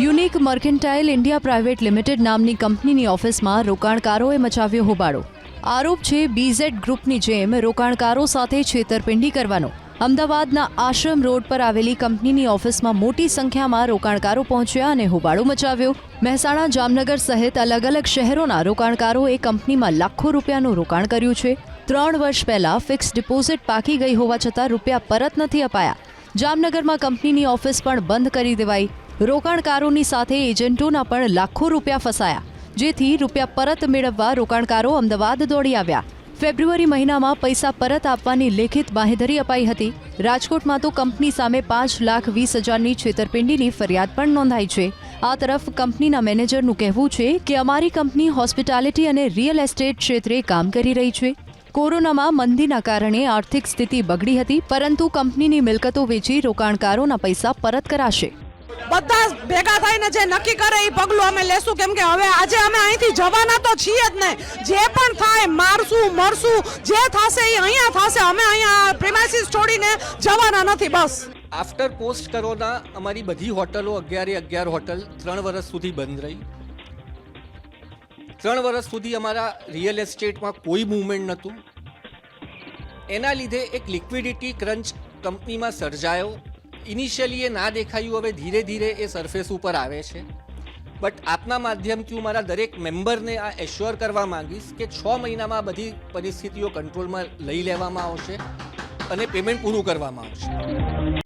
Unique mercantile India private limited નામની કંપનીની ઓફિસમાં રોકાણકારોએ મચાવ્યો હોબાળો. આરોપ છે બીઝેડ ગ્રુપની જેમ રોકાણકારો સાથે છેતરપિંડી કરવાનો. અમદાવાદના આશ્રમ રોડ પર આવેલી કંપનીની ઓફિસમાં મોટી સંખ્યામાં રોકાણકારો પહોંચ્યા અને હોબાળો મચાવ્યો. મહેસાણા જામનગર સહિત અલગ અલગ શહેરોના રોકાણકારોએ કંપનીમાં લાખો રૂપિયાનું રોકાણ કર્યું છે. ત્રણ વર્ષ પહેલા ફિક્સ ડિપોઝિટ પાકી ગઈ હોવા છતાં રૂપિયા પરત નથી અપાયા. જામનગરમાં કંપનીની ઓફિસ પણ બંધ કરી દેવાઈ. રોકાણકારોની સાથે એજન્ટોના પણ લાખો રૂપિયા ફસાયા. જેથી રૂપિયા પરત મેળવવા રોકાણકારો અમદાવાદ દોડી આવ્યા. ફેબ્રુઆરી મહિનામાં પૈસા પરત આપવાની લેખિત બાંહેધરી અપાઈ હતી. રાજકોટમાં તો કંપની સામે પાંચ લાખ વીસ હજારની છેતરપિંડીની ફરિયાદ પણ નોંધાઈ છે. આ તરફ કંપનીના મેનેજરનું કહેવું છે કે અમારી કંપની હોસ્પિટાલિટી અને રિયલ એસ્ટેટ ક્ષેત્રે કામ કરી રહી છે. કોરોનામાં મંદીના કારણે આર્થિક સ્થિતિ બગડી હતી, પરંતુ કંપનીની મિલકતો વેચી રોકાણકારોના પૈસા પરત કરાશે. બધા ભેગા થઈને જે નક્કી કરે એ પગલું અમે લેશું. કેમ કે હવે આજે અમે અહીંથી જવાના તો છીએ જ નહીં જે પણ થાય મારશું, મરશું, જે થશે એ અહીંયા થશે. અમે અહીંયા પ્રિમાઇસીસ છોડીને જવાના નથી, બસ. આફ્ટર પોસ્ટ કરોના અમારી બધી હોટલો અગિયારે અગિયાર હોટલ ત્રણ વર્ષ સુધી બંધ રહી. ત્રણ વર્ષ સુધી અમારા રિયલ એસ્ટેટમાં કોઈ મૂવમેન્ટ નહોતું. એના લીધે એક લિક્વિડિટી ક્રંચ કંપનીમાં સર્જાયો. ઇનિશિયલી એ ના દેખાયું, હવે ધીરે ધીરે એ સરફેસ ઉપર આવે છે. બટ આપના માધ્યમથી હું મારા દરેક મેમ્બરને આ એશ્યોર કરવા માંગીશ કે છ મહિનામાં બધી પરિસ્થિતિઓ કંટ્રોલમાં લઈ લેવામાં આવશે અને પેમેન્ટ પૂરું કરવામાં આવશે.